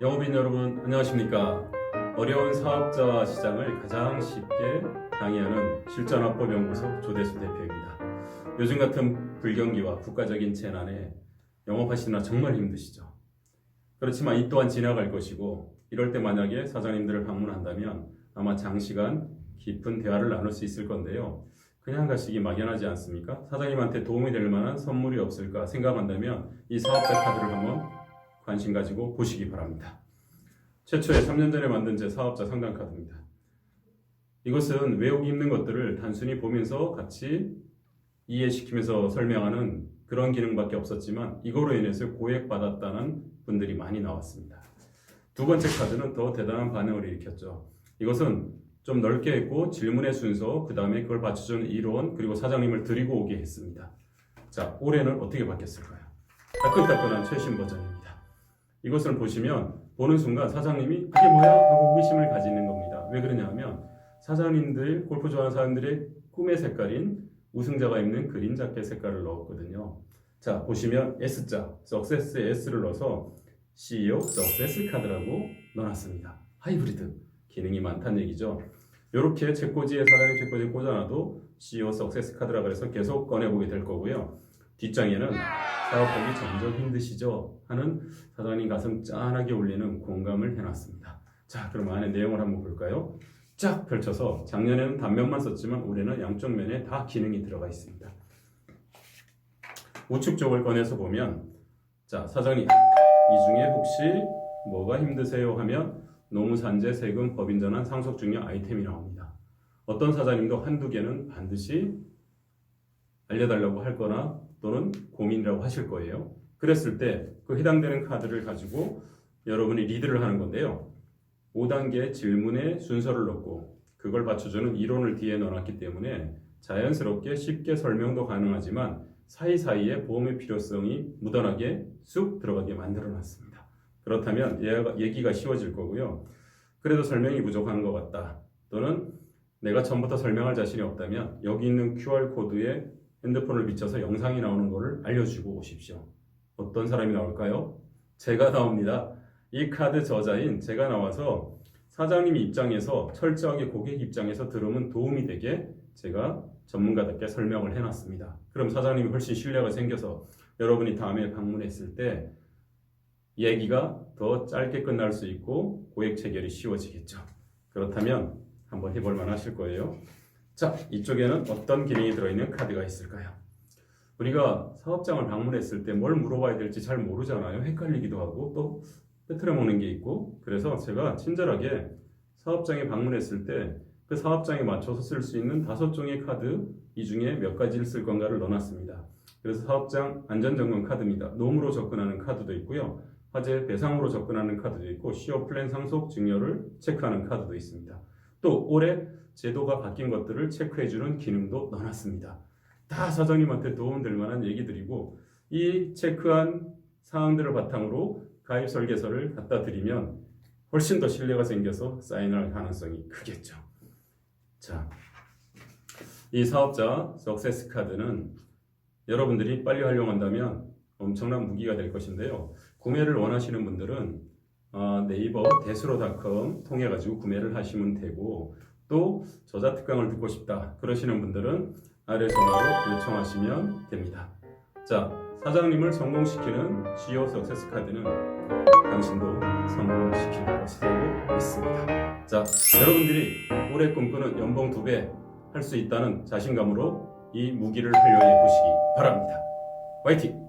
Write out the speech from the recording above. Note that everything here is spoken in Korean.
영업인 여러분 안녕하십니까? 어려운 사업자 시장을 가장 쉽게 강의하는 실전화법연구소 조대수 대표입니다. 요즘 같은 불경기와 국가적인 재난에 영업하시느라 정말 힘드시죠. 그렇지만 이 또한 지나갈 것이고 이럴 때 만약에 사장님들을 방문한다면 아마 장시간 깊은 대화를 나눌 수 있을 건데요. 그냥 가시기 막연하지 않습니까? 사장님한테 도움이 될 만한 선물이 없을까 생각한다면 이 사업자 카드를 한번 관심 가지고 보시기 바랍니다. 최초에 3년 전에 만든 제 사업자 상담 카드입니다. 이것은 외우기 힘든 것들을 단순히 보면서 같이 이해시키면서 설명하는 그런 기능밖에 없었지만 이거로 인해서 고액받았다는 분들이 많이 나왔습니다. 두 번째 카드는 더 대단한 반응을 일으켰죠. 이것은 좀 넓게 했고 질문의 순서, 그 다음에 그걸 받쳐주는 이론, 그리고 사장님을 데리고 오게 했습니다. 자, 올해는 어떻게 바뀌었을까요? 따끈따끈한 최신 버전입니다. 이것을 보시면 보는 순간 사장님이 그게 뭐야? 하고 호기심을 가지는 겁니다. 왜 그러냐 하면 사장님들, 골프 좋아하는 사람들의 꿈의 색깔인 우승자가 입는 그린 자켓 색깔을 넣었거든요. 자, 보시면 S자, Success의 S를 넣어서 CEO Success 카드라고 넣어놨습니다. 하이브리드 기능이 많다는 얘기죠. 이렇게 책꽂이에 사장님 책꽂이에 꽂아놔도 CEO Success 카드라 그래서 계속 꺼내보게 될 거고요. 뒷장에는 사업하기 점점 힘드시죠? 하는 사장님 가슴 짠하게 울리는 공감을 해놨습니다. 자, 그럼 안에 내용을 한번 볼까요? 쫙 펼쳐서 작년에는 단면만 썼지만 올해는 양쪽 면에 다 기능이 들어가 있습니다. 우측 쪽을 꺼내서 보면 자, 사장님 이 중에 혹시 뭐가 힘드세요 하면 노무산재, 세금, 법인전환, 상속증여 아이템이 나옵니다. 어떤 사장님도 한두 개는 반드시 알려달라고 할 거나 또는 고민이라고 하실 거예요. 그랬을 때 그 해당되는 카드를 가지고 여러분이 리드를 하는 건데요. 5단계 질문의 순서를 넣고 그걸 받쳐주는 이론을 뒤에 넣어놨기 때문에 자연스럽게 쉽게 설명도 가능하지만 사이사이에 보험의 필요성이 묻어나게 쑥 들어가게 만들어 놨습니다. 그렇다면 얘기가 쉬워질 거고요. 그래도 설명이 부족한 것 같다. 또는 내가 처음부터 설명할 자신이 없다면 여기 있는 QR코드에 핸드폰을 비춰서 영상이 나오는 것을 알려주고 오십시오. 어떤 사람이 나올까요? 제가 나옵니다. 이 카드 저자인 제가 나와서 사장님 입장에서 철저하게 고객 입장에서 들으면 도움이 되게 제가 전문가답게 설명을 해놨습니다. 그럼 사장님이 훨씬 신뢰가 생겨서 여러분이 다음에 방문했을 때 얘기가 더 짧게 끝날 수 있고 고액 체결이 쉬워지겠죠. 그렇다면 한번 해볼 만 하실 거예요. 자, 이쪽에는 어떤 기능이 들어있는 카드가 있을까요? 우리가 사업장을 방문했을 때 뭘 물어봐야 될지 잘 모르잖아요. 헷갈리기도 하고 또 빼트려 먹는 게 있고 그래서 제가 친절하게 사업장에 방문했을 때 그 사업장에 맞춰서 쓸 수 있는 다섯 종의 카드 이 중에 몇 가지를 쓸 건가를 넣어놨습니다. 그래서 사업장 안전점검 카드입니다. 놈으로 접근하는 카드도 있고요. 화재 배상으로 접근하는 카드도 있고 시어 플랜 상속 증여를 체크하는 카드도 있습니다. 또 올해 제도가 바뀐 것들을 체크해주는 기능도 넣어놨습니다. 다 사장님한테 도움될 만한 얘기들이고 이 체크한 사항들을 바탕으로 가입 설계서를 갖다 드리면 훨씬 더 신뢰가 생겨서 사인할 가능성이 크겠죠. 자, 이 사업자 석세스 카드는 여러분들이 빨리 활용한다면 엄청난 무기가 될 것인데요. 구매를 원하시는 분들은 어, 네이버 대수로닷컴 통해 가지고 구매를 하시면 되고 또 저자 특강을 듣고 싶다 그러시는 분들은 아래 전화로 요청하시면 됩니다. 자, 사장님을 성공시키는 CEO 석세스 카드는 당신도 성공시킬 것이라고 믿습니다. 자, 여러분들이 올해 꿈꾸는 연봉 두 배 할 수 있다는 자신감으로 이 무기를 활용해 보시기 바랍니다. 화이팅!